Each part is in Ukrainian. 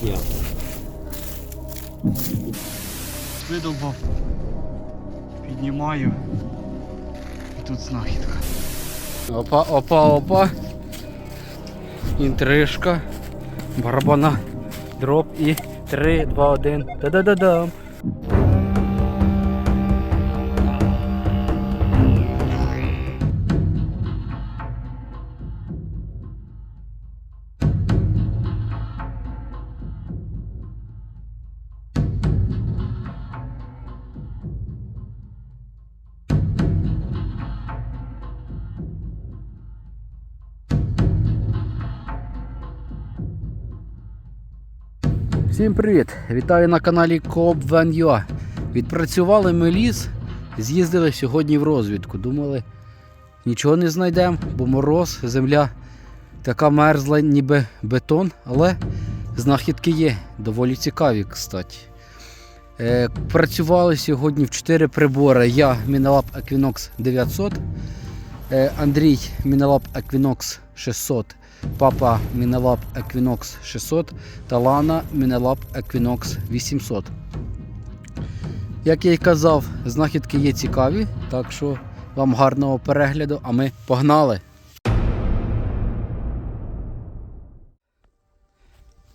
сняв. Видолбав. Піднімаю. І тут знахідка. Опа, опа, опа. Інтрижка. Барабана. Дроп і 3, 2, 1. Та-да-да-дам. Всім привіт! Вітаю на каналі Van UA. Відпрацювали ми ліс, з'їздили сьогодні в розвідку. Думали, нічого не знайдемо, бо мороз, земля така мерзла, ніби бетон, але знахідки є, доволі цікаві, кстати. Е, працювали сьогодні в 4 прибори. Я Мінелаб Equinox 900, е, Андрій Мінелаб Equinox 600, папа Мінелаб Equinox 600 та Лана Мінелаб Equinox 800. Як я й казав, знахідки є цікаві, так що вам гарного перегляду, а ми погнали!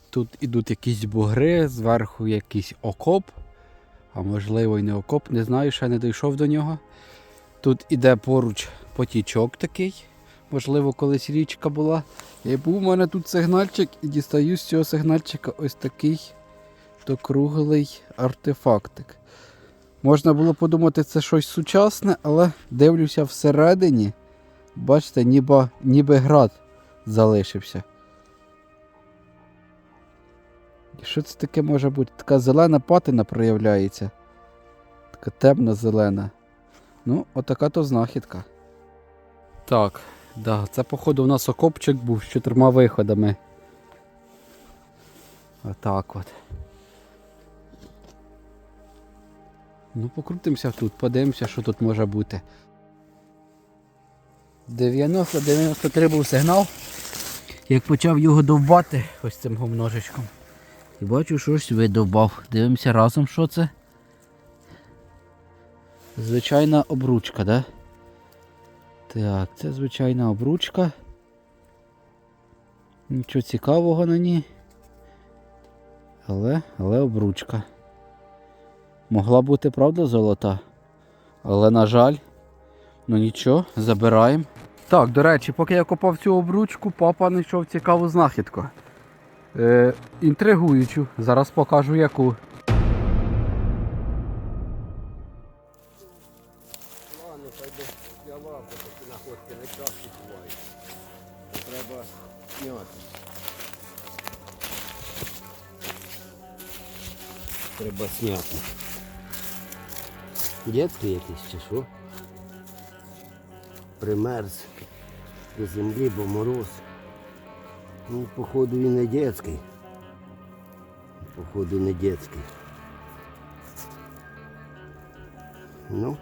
Тут ідуть якісь бугри, зверху якийсь окоп, а можливо й не окоп, не знаю, ще не дійшов до нього. Тут іде поруч потічок такий, можливо, колись річка була. І був у мене тут сигнальчик і дістаю з цього сигнальчика ось такий докруглий артефактик. Можна було подумати, це щось сучасне, але дивлюся всередині. Бачите, ніби, ніби град залишився. І Що це таке може бути? Така зелена патина проявляється. Така темна зелена. Ну, отака то знахідка. Так, да, це, походу, у нас окопчик був з чотирма виходами. Отак от. Ну, покрутимося тут, подивимося, що тут може бути. 90-93 був сигнал. Як почав його довбати ось цим гомножечком. І бачу, щось видовбав. Дивимося разом, що це. Звичайна обручка, да? Так, це звичайна обручка. Нічого цікавого на ній. Але, але обручка. Могла бути, правда, золота. Але, на жаль, ну нічого, забираємо. Так, до речі, поки я копав цю обручку, папа знайшов цікаву знахідку. Е, інтригуючу. Зараз покажу яку. Зняти. Дітки якісь чи що? Примерз до землі, бо мороз. Ну, походу він не дітський. Походу не дітський. Ну,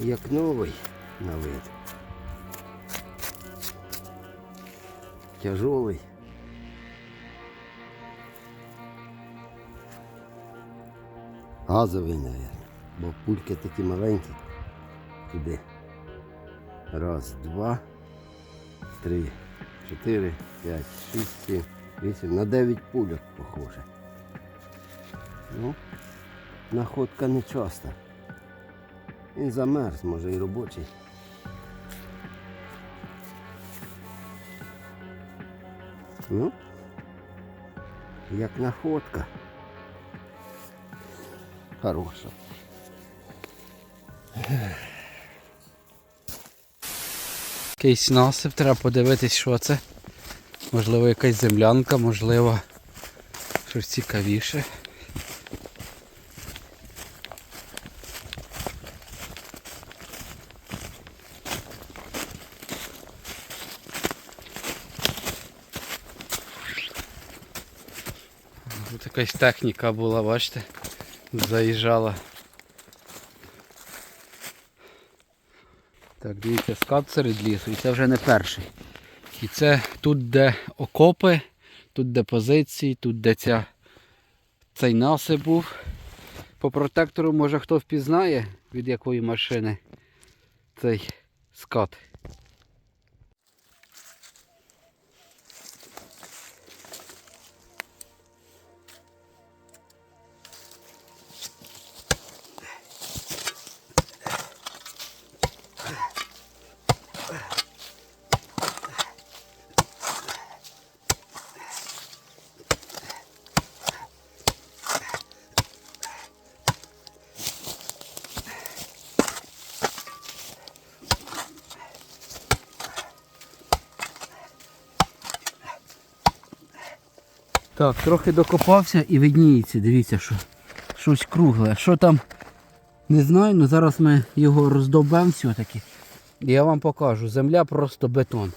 як новий на вид. Тяжелий. Газовий, мабуть. Бо пульки такі маленькі. Туди. Раз, два, три, чотири, п'ять, шість, сім, вісім. На дев'ять пульок похоже. Ну, находка не часто. Він замерз, може і робочий. Ну, як находка. Хороша. Якийсь насип, треба подивитись, що це. Можливо, якась землянка, можливо, щось цікавіше. Тут якась техніка була, бачите, заїжджала. Так, дивіться, скат серед лісу, і це вже не перший. І це тут, де окопи, Тут де позиції, тут де ця, цей насип був. По протектору, може хто впізнає, від якої машини цей скат. Так, трохи докопався і видніється, дивіться, що щось кругле. Що там, не знаю, але зараз ми його роздовбемо все-таки. І я вам покажу. Земля просто бетон.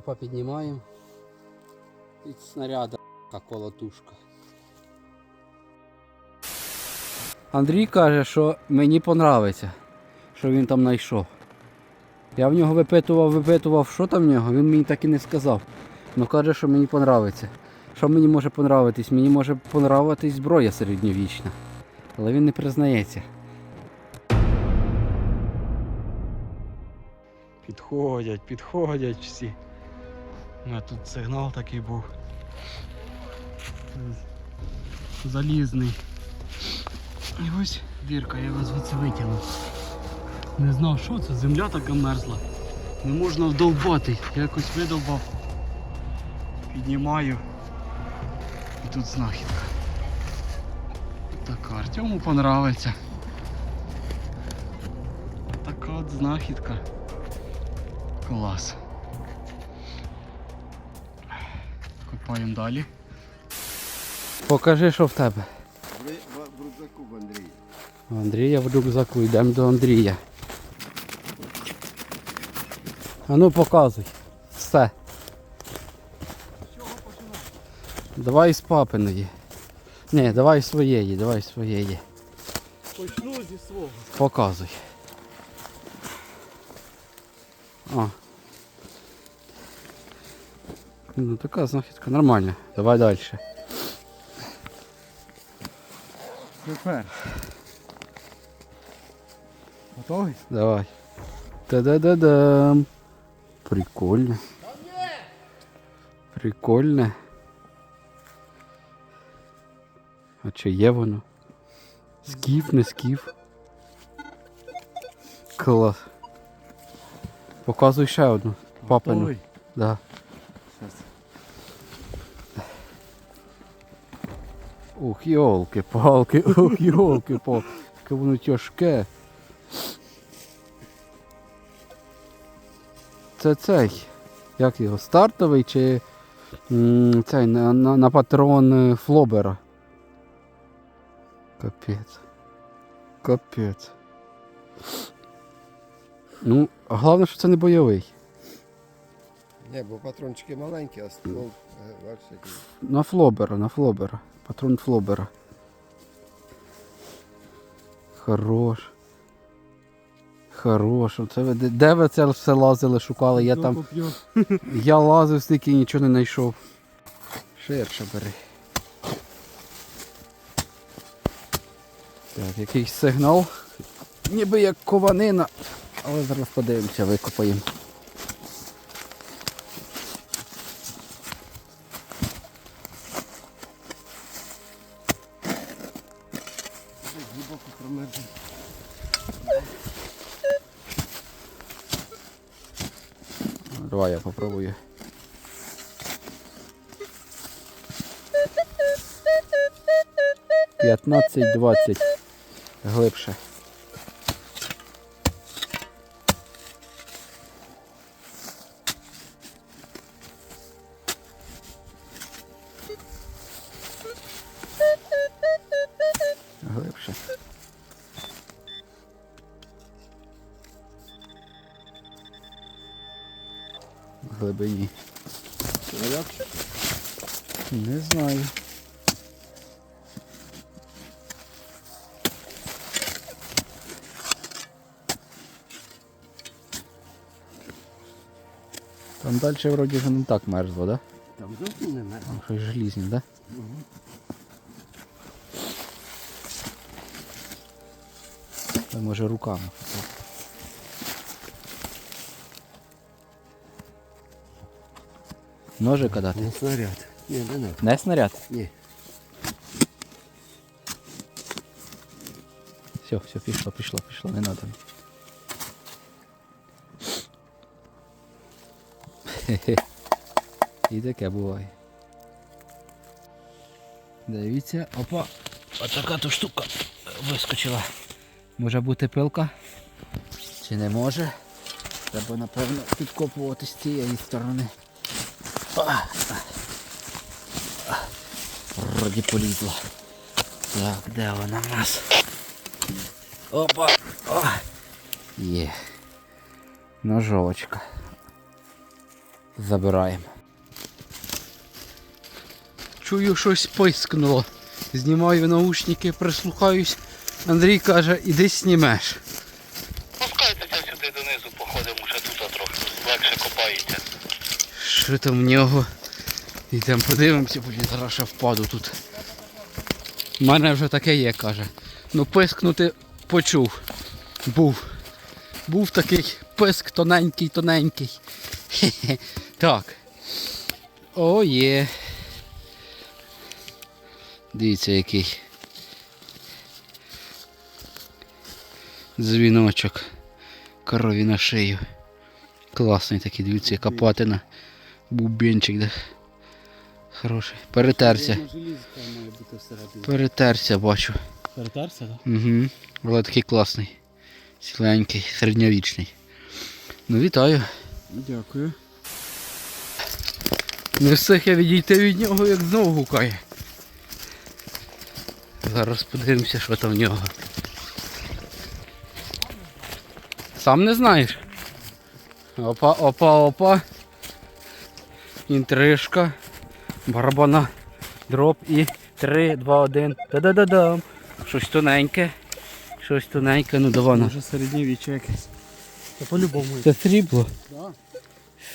Опа, піднімаємо. Від снаряда колотушка. Андрій каже, що мені понравиться, що він там знайшов. Я в нього випитував, випитував, що там в нього, він мені так і не сказав. Ну каже, що мені понравиться. Що мені може понравитись? Мені може понравитись зброя середньовічна. Але він не признається. Підходять, підходять всі. У мене тут сигнал такий був. Залізний. І ось дірка, я його звідси витягнув. Не знав, що це, земля така мерзла. Не можна вдовбати. Я якось видовбав. Піднімаю. І тут знахідка. Така Артему понравиться. Така от знахідка. Клас. Копаємо далі. Покажи, що в тебе. В, в, в рюкзаку в Андрія. Андрія в рюкзаку, йдемо до Андрія. А ну показуй. Все. Давай з папиної. Ні, давай своєї, давай своєї. Почну зі свого. Показуй. О. Ну така знахідка нормальна. Давай далі. Супер. Готовий? Давай. Та-да-да-дам. Прикольно. Прикольно. А чи є воно? Скіф, не скіф. Клас. Показуй ще одну. Папину. Да. Щас. Ух, йолки, палки, ух, йолки, палки. Яке воно тяжке. Це цей. Як його? Стартовий чи цей на, на, на патрон е, флобера? Капець. Капець. Ну, головне, що це не бойовий. Ні, бо патрончики маленькі, а ствол. На флобера, на флобера. Патрон флобера. Хорош. Хорош. Оце ви, де, де ви це все лазили, шукали? Я там. Я лазив стільки і нічого не знайшов. Ширше бери. Так, якийсь сигнал. Ніби як кованина. Але зараз подивимося, викопаємо. Давай я попробую. 15-20 глибше. Глибше. Глибині. Не знаю. Там далі вроді вже не так мерзло, да? Там зовсім не мерзне. Там щось желізні, да? Та може руками. Ножика дати? Не снаряд. Ні, не надо. Не снаряд? Ні. Все, все, пішло, пішло, пішло, не надо. Хе-хе. І таке буває. Дивіться, опа, отака то штука вискочила. Може бути пилка? Чи не може? Треба напевно підкопувати з цієї сторони. Вроді полізла. Так, де вона в нас? Опа! О! Є. Ножовочка. Забираємо. Чую, щось пискнуло. Знімаю наушники, прислухаюсь. Андрій каже, іди знімеш. Що в нього? Йдемо подивимося, потім зараз ще впаду тут. У мене вже таке є, каже. Ну пискнути почув. Був. Був такий писк тоненький, тоненький. Так. О, є. Дивіться який. Дзвіночок. Корові на шию. Класний такий, дивіться, яка патина. Бубенчик, да. Хороший. Перетерся. Перетерся, бачу. Перетерся, так? Угу. Але такий класний. Ціленький, середньовічний. Ну вітаю. Дякую. Не встиг я відійти від нього, як знову гукає. Зараз подивимося, що там в нього. Сам не знаєш? Опа, опа, опа. Інтрижка. Барабана. Дроп і 3, 2, 1. Та-да-да-дам. Щось тоненьке. Щось тоненьке, ну давай. на. Може середньовіччя якесь. Та по-любому. Це срібло. Да.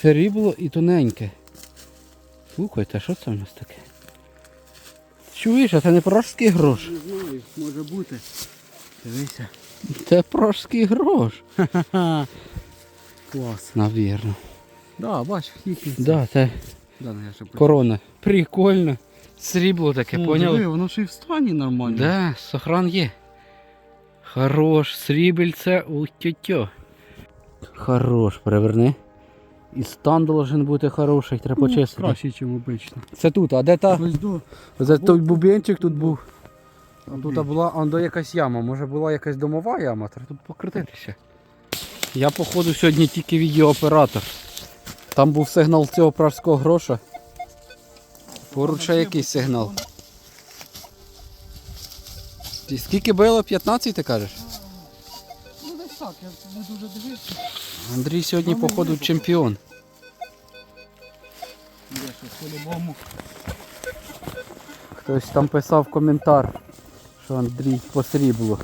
Срібло і тоненьке. Слухайте, що це у нас таке? Чуєш, а це не пражський грош. Не знаю, може бути. Дивися. Це пражський грош. Клас. Навірно. Да, бач, їхні. Да, це Да, ну, я ще корона. Прикольно. Срібло таке, О, поняли? диви, воно ще й в стані нормально. Да, сохран є. Хорош, срібельце у тьотьо. Хорош, переверни. І стан должен бути хороший, треба Ну, почистити. Краще, ніж обично. Це тут, а де та? Ось до. За той бубенчик тут був. А тут була а, до якась яма. Може була якась домова яма, треба тут покрититися. Я походу сьогодні тільки відеооператор. Там був сигнал цього пражського гроша. Поруч ще якийсь сигнал. Ти скільки било? 15 ти кажеш? Ну десь так, я не дуже дивився. Андрій сьогодні, походу, чемпіон. По-любому. Хтось там писав коментар, що Андрій по сріблу.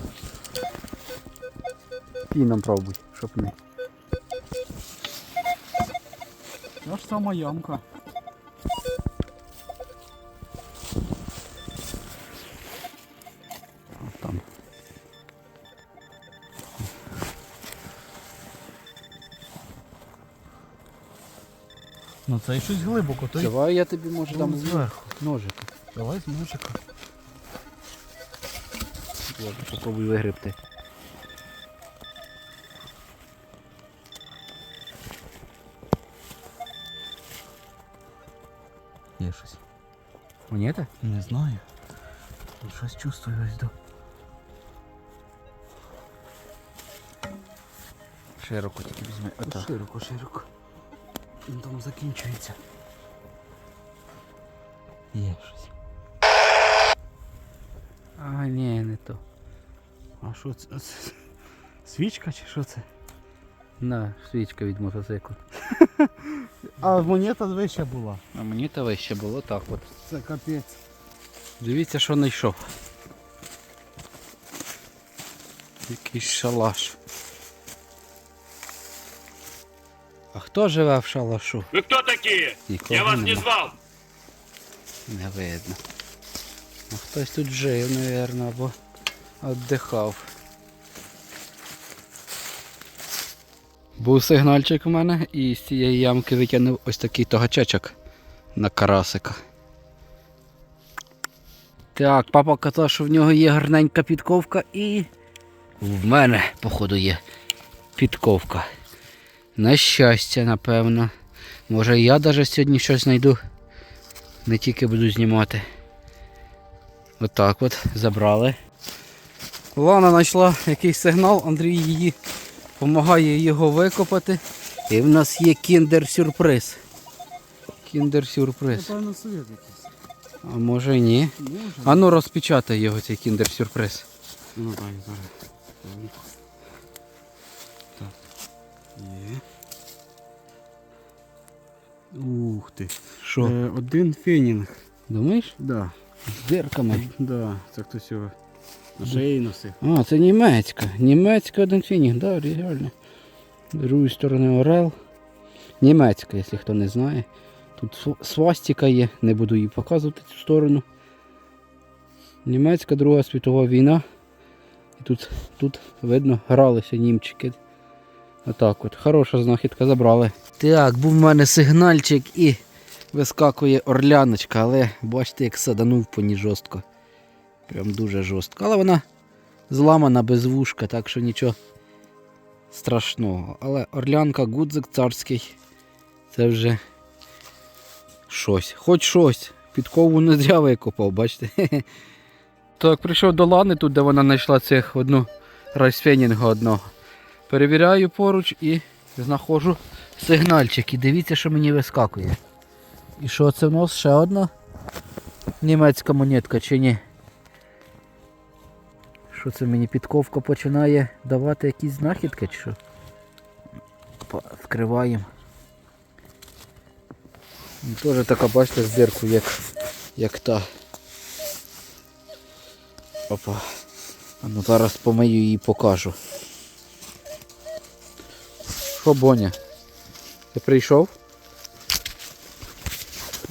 Піном пробуй, щоб не. Та ж сама ямка. Там. Ну це і щось глибоко, то й Давай я тобі може там дам зверху. ножик. Давай з ножика. Я попробую вигребти. Монета? Не знаю. Щось чувствую ось до. Широко тільки візьми. Отак. Широко, широко. Він там закінчується. Є щось. А, ні, не то. А що це? Свічка чи що це? На, свічка від мотоциклу. А монета вища була. А мені то вище було так от. Це капець. Дивіться, що знайшов. Якийсь шалаш. А хто живе в шалашу? Вы кто такие? Нікого Я вас не нема. звал. Не видно. Ну, хтось тут жив, мабуть, або віддихав. Був сигнальчик у мене і з цієї ямки витягнув ось такий тогачечок на карасика. Так, папа казав, що в нього є гарненька підковка і в мене, походу, є підковка. На щастя, напевно. Може я навіть сьогодні щось знайду. Не тільки буду знімати. Отак от, забрали. Лана знайшла якийсь сигнал, Андрій її допомагає його викопати. І в нас є кіндер-сюрприз. Кіндер-сюрприз. Напевно, совет якийсь. А може ні. Може. А ну розпечатай його цей кіндер-сюрприз. Ну так, зараз. Так. Є. Ух ти. Що? Е, один фенінг. Думаєш? Да. З дирками. Да, це хтось його на. А, це німецька. Німецька один фінінг, да, реально. З другої сторони Орел. Німецька, якщо хто не знає. Тут св- свастика є, не буду її показувати цю сторону. Німецька Друга світова війна. І тут, тут видно, гралися німчики. Отак от. Хороша знахідка забрали. Так, був в мене сигнальчик і вискакує орляночка, але бачите, як саданув по ній жорстко. Прям дуже жорстко. Але вона зламана без вушка, так що нічого страшного. Але орлянка гудзик царський. Це вже щось. Хоч щось. Підкову не зря викопав, бачите. Так, прийшов до Лани тут, де вона знайшла цих одну райсфенінга одного. Перевіряю поруч і знаходжу сигнальчик. І дивіться, що мені вискакує. І що це в нас ще одна німецька монетка чи ні? Що це мені підковка починає давати якісь знахідки чи що? Відкриваємо. Ну, Теж така, бачите, з диркою, як, як та. Опа. А ну зараз помию її і покажу. Що, Боня? Ти прийшов?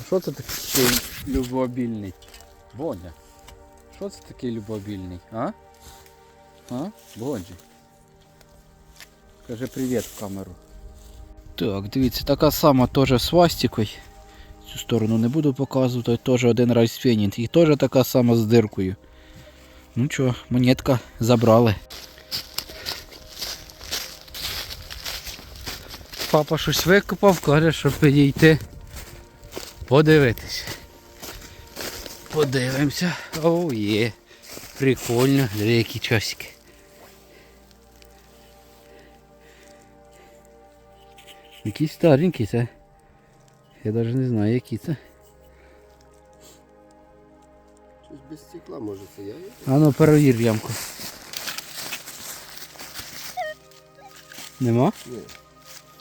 Що це такий любобільний? Боня. Що це такий любобільний, а? А? Бонджі. Скажи привіт в камеру. Так, дивіться, така сама теж свастикою. Цю сторону не буду показувати, теж один раз фенінг. І теж така сама з диркою. Ну що, монетка забрали. Папа щось викопав, каже, щоб підійти подивитися. Подивимося. О, є. Прикольно, Диви, які часики. Якісь старенькі це. Я навіть не знаю, які це. Щось без стекла, може це я? А ну перевір ямку. Нема? Ні.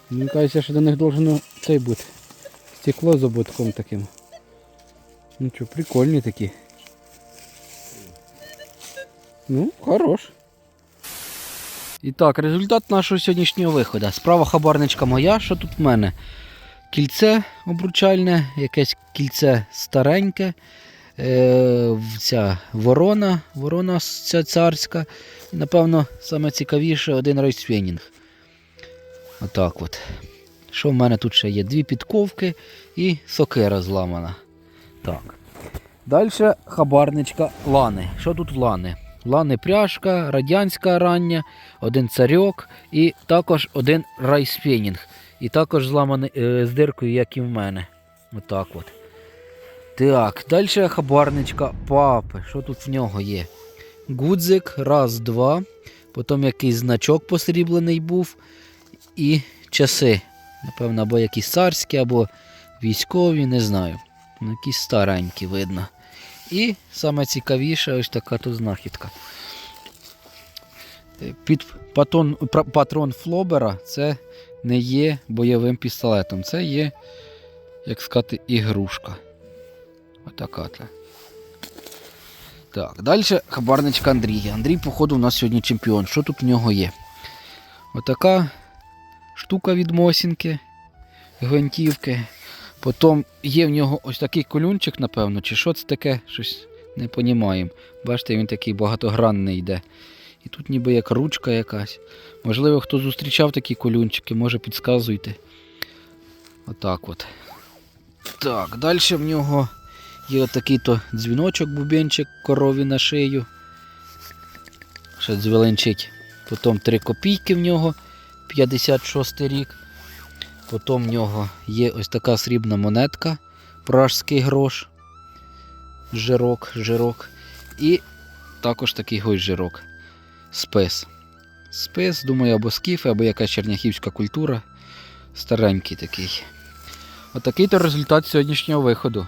Мені кажеться, що до них должно цей бути. Стекло з ободком таким. Ну що, прикольні такі. Ну, хорош. І так, результат нашого сьогоднішнього виходу. Справа хабарничка моя, що тут в мене? Кільце обручальне, якесь кільце стареньке. Е, ця ворона, ворона ця царська. І, напевно, саме цікавіше один рейсфенінг. Отак от. Що в мене тут ще є? Дві підковки і сокира зламана. Так. Далі хабарничка лани. Що тут в лани? Лани пряжка, радянська рання, один царьок і також один райсфенінг. І також зламаний е, з диркою, як і в мене. Отак от. Так, далі хабарничка папи. Що тут в нього є? Гудзик, раз, два. Потім якийсь значок посріблений був. І часи. Напевно, або якісь царські, або військові, не знаю. Ну, якісь старенькі видно. І саме цікавіше, ось така тут знахідка. Е, Під патон, патрон Флобера це не є бойовим пістолетом. Це є, як сказати, ігрушка. Отака. та. Так, далі хабарничка Андрія. Андрій, походу, у нас сьогодні чемпіон. Що тут в нього є? Отака штука від Мосінки, гвинтівки. Потім є в нього ось такий колюнчик, напевно, чи що це таке, щось не понімаємо. Бачите, він такий багатогранний йде. І тут ніби як ручка якась. Можливо, хто зустрічав такі колюнчики, може підказуйте. Отак от. Так, далі в нього є отакий то дзвіночок, бубенчик корові на шию. Ще дзвеленчить. Потім 3 копійки в нього, 56 рік. Потім в нього є ось така срібна монетка, пражський грош. Жирок, жирок. І також такий ось жирок. Спис. Спис, думаю, або скіфи, або якась черняхівська культура. Старенький такий. Отакий то результат сьогоднішнього виходу.